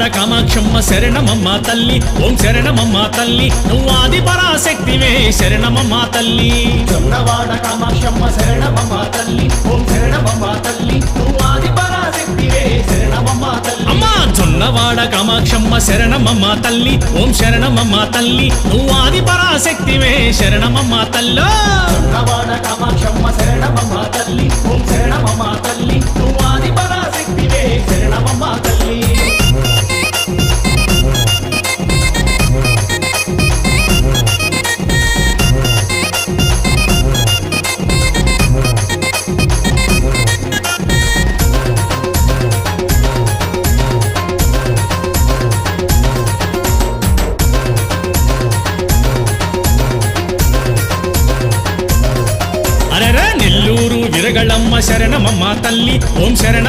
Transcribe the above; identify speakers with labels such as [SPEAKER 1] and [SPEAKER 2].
[SPEAKER 1] జొన్నవాడ కామాక్షమ్మ శరణమమ్మ తల్లి ఓం శరణమమ్మ తల్లి నువ్వు ఆది పరాశక్తివే శరణమమ్మ తల్లి
[SPEAKER 2] జొన్నవాడ కామాక్షమ్మ శరణమమ్మ తల్లి ఓం శరణమమ్మ తల్లి నువ్వు ఆది పరాశక్తివే శరణమమ్మ తల్లి
[SPEAKER 1] అమ్మా జొన్నవాడ కామాక్షమ్మ శరణమమ్మ తల్లి ఓం శరణమమ్మ తల్లి నువ్వు ఆది పరాశక్తివే శరణమమ్మ తల్లో
[SPEAKER 2] జొన్నవాడ కామాక్షమ్మ శరణమమ్మ తల్లి ఓం శరణమమ్మ తల్లి
[SPEAKER 1] నెల్లూరు విరగళమ్మ శరణమమ్మ తల్లి ఓం శరణమ్మ